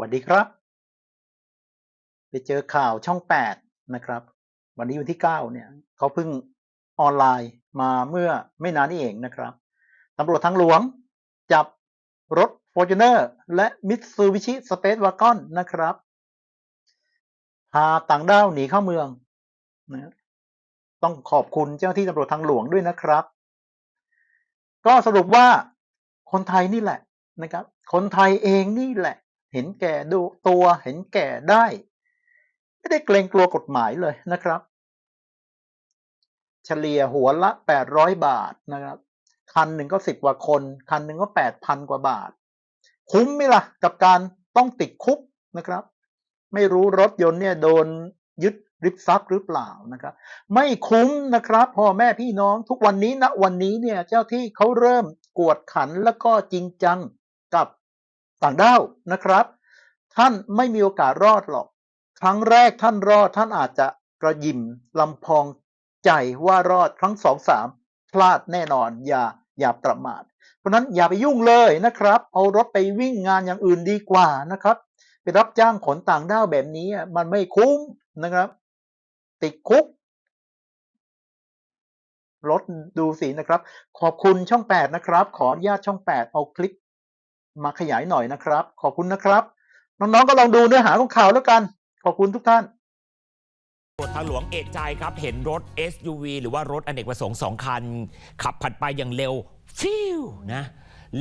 วัสดีครับ ไปเจอข่าวช่องแปดนะครับ วันนี้วันที่เก้าเนี่ยเขาเพิ่งออนไลน์มาเมื่อไม่นานนี้เองนะครับตำรวจทางหลวงจับรถ f o r t u n e r และ Mitsubishi Space Wagon นะครับ พาต่างด้าวหนีเข้าเมืองนะต้องขอบคุณเจ้าที่ตำรวจทางหลวงด้วยนะครับ ก็สรุปว่าคนไทยนี่แหละนะครับ คนไทยเองนี่แหละ เห็นแก่ดูตัวเห็นแก่ได้ ไม่ได้เกรงกลัวกฎหมายเลยนะครับ เฉลี่ยหัวละแปดร้อยบาทนะครับ คันหนึ่งก็สิบกว่าคน คันหนึ่งก็แปดพันกว่าบาท คุ้มไหมล่ะ กับการต้องติดคุกนะครับ ไม่รู้รถยนต์เนี่ยโดนยึดริบทรัพย์หรือเปล่านะครับ ไม่คุ้มนะครับพ่อแม่พี่น้องทุกวันนี้ณวันนี้เนี่ยเจ้าที่เขาเริ่มกวดขันแล้วก็จริงจังกับ ต่างด้าวนะครับ ท่านไม่มีโอกาสรอดหรอก ครั้งแรกท่านรอดท่านอาจจะกระยิมลำพองใจว่ารอดครั้งสองสามพลาดแน่นอนอย่าอย่าประมาท เพราะนั้นอย่าไปยุ่งเลยนะครับ เอารถไปวิ่งงานอย่างอื่นดีกว่านะครับ ไปรับจ้างขนต่างด้าวแบบนี้มันไม่คุ้มนะครับ ติดคุกรถดูสินะครับ ขอบคุณช่องแปดนะครับ ขออนุญาตช่องแปดเอาคลิป มาขยายหน่อยนะครับ ขอบคุณนะครับ น้องๆก็ลองดูเนื้อหาของข่าวแล้วกัน ขอบคุณทุกท่านตำรวจทางหลวงเอกใจครับ เห็นรถ SUV หรือว่ารถอเนกประสงค์สองคัน ขับผัดไปอย่างเร็ว ฟิวนะ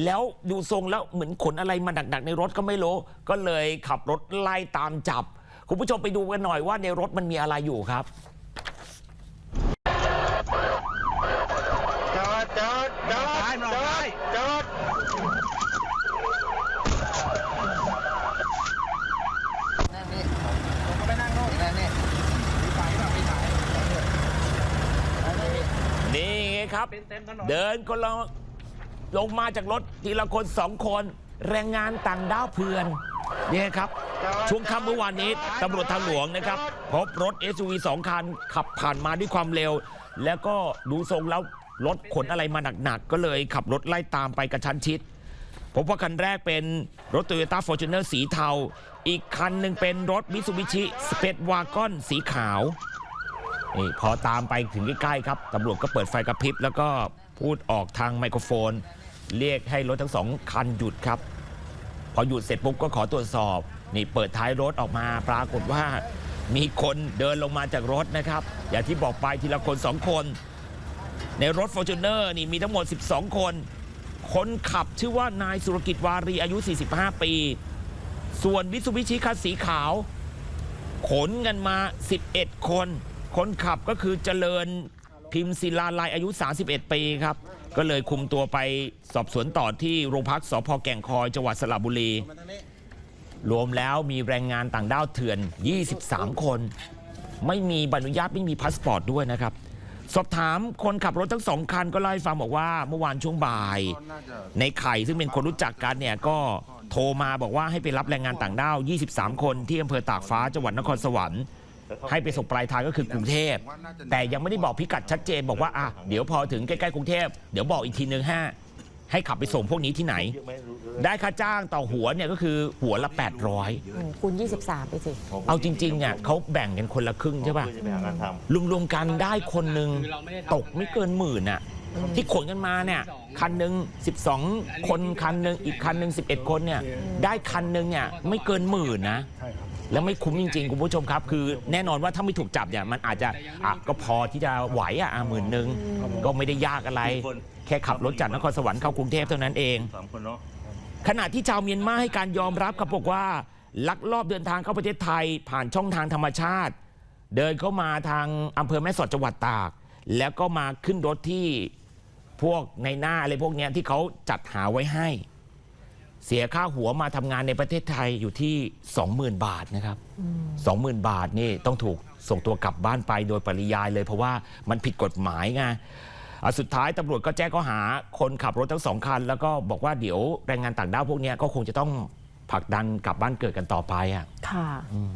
แล้วดูทรงแล้วเหมือนขนอะไรมาหนักๆ ในรถก็ไม่รู้ ก็เลยขับรถไล่ตามจับ คุณผู้ชมไปดูกันหน่อยว่าในรถมันมีอะไรอยู่ครับจอดจอดจอดจอดจอด นั่งนี่ผมก็ไปนั่งโน่นนั่งนี่มีไฟแบบมีไฟ นี่ไง ครับ เดินคนละลงมาจากรถทีละคนสองคน แรงงานต่างด้าวเพื่อนเนี่ยครับ ช่วงค่ำเมื่อวานนี้ตำรวจทางหลวงนะครับ พบรถ SUV สองคัน ขับผ่านมาด้วยความเร็ว แล้วก็ดูทรงแล้วรถขนอะไรมาหนัก ๆ ก็เลยขับรถไล่ตามไปกระชั้นชิด พบว่าคันแรกเป็นรถ Toyota Fortuner สีเทา อีกคันหนึ่งเป็นรถ Mitsubishi Space Wagon สีขาว นี่พอตามไปถึงใกล้ๆครับตำรวจก็เปิดไฟกระพริบ แล้วก็พูดออกทางไมโครโฟน เรียกให้รถทั้งสองคันหยุดครับ พอหยุดเสร็จปุ๊บก็ขอตรวจสอบ นี่เปิดท้ายรถออกมาปรากฏว่า มีคนเดินลงมาจากรถนะครับ อย่างที่บอกไปทีละคนสองคน ในรถ f o r t u n e r นี่มีทั้งหมด 12 คน คนขับชื่อว่านายสุรกิจวารีอายุ 45 ปี ส่วนวิสุวิชิคันสีขาว ขนกันมา 11 คน คนขับก็คือเจริญพิมพ์ศิลาลายอายุ 31 ปีครับ ก็เลยคุมตัวไปสอบสวนต่อที่โรงพักสพแก่งคอยจังหวัดสระบุรี รวมแล้วมีแรงงานต่างด้าวเถื่อน 23 คน ไม่มีใบอนุญาตไม่มีพาสปอร์ตด้วยนะครับ สอบถามคนขับรถทั้งสองคันก็เล่าให้ฟังบอกว่าเมื่อวานช่วงบ่าย ในไข่ซึ่งเป็นคนรู้จักกันเนี่ยก็โทรมาบอกว่าให้ไปรับแรงงานต่างด้าว 23 คนที่อำเภอตากฟ้าจังหวัดนครสวรรค์ ให้ไปส่งปลายทางก็คือกรุงเทพ แต่ยังไม่ได้บอกพิกัดชัดเจนบอกว่าอะเดี๋ยวพอถึงใกล้ๆกรุงเทพเดี๋ยวบอกอีกทีนึงฮะให้ขับไปส่งพวกนี้ที่ไหน ได้ค่าจ้างต่อหัวเนี่ยก็คือหัวละ 800อืมคูณ 23 ไปสิ เอาจริงๆเนี่ยเขาแบ่งกันคนละครึ่งใช่ป่ะจะไปหางานทรวมๆกันได้คนหนึ่งตกไม่เกินหมื่นอะที่ขนกันมาเนี่ยคันหนึ่ง12 คนคันหนึ่งอีกคันหนึ่ง11 คนเนี่ยได้คันหนึ่งเนี่ยไม่เกินหมื่นนะ แล้วไม่คุ้มจริงๆ คุณผู้ชมครับ คือแน่นอนว่าถ้าไม่ถูกจับเนี่ยมันอาจจะอะก็พอที่จะไหวอะหมื่นหนึ่งก็ไม่ได้ยากอะไร แค่ขับรถจากนครสวรรค์เข้ากรุงเทพเท่านั้นเอง สามคนเนาะ ขณะที่ชาวเมียนมาให้การยอมรับครับบอกว่า ลักลอบเดินทางเข้าประเทศไทย ผ่านช่องทางธรรมชาติ เดินเข้ามาทางอำเภอแม่สอดจังหวัดตาก แล้วก็มาขึ้นรถที่พวกในหน้าอะไรพวกเนี้ยที่เขาจัดหาไว้ให้ เสียค่าหัวมาทำงานในประเทศไทยอยู่ที่ 20,000 บาทนะครับ20,000 บาทนี่ต้องถูกส่งตัวกลับบ้านไปโดยปริยายเลย เพราะว่ามันผิดกฎหมายไงอะสุดท้ายตำรวจก็แจ้งข้อหาคนขับรถทั้งสองคัน แล้วก็บอกว่าเดี๋ยวแรงงานต่างด้าวพวกเนี้ยก็คงจะต้องผลักดันกลับบ้านเกิดกันต่อไปอะ ค่ะ อืม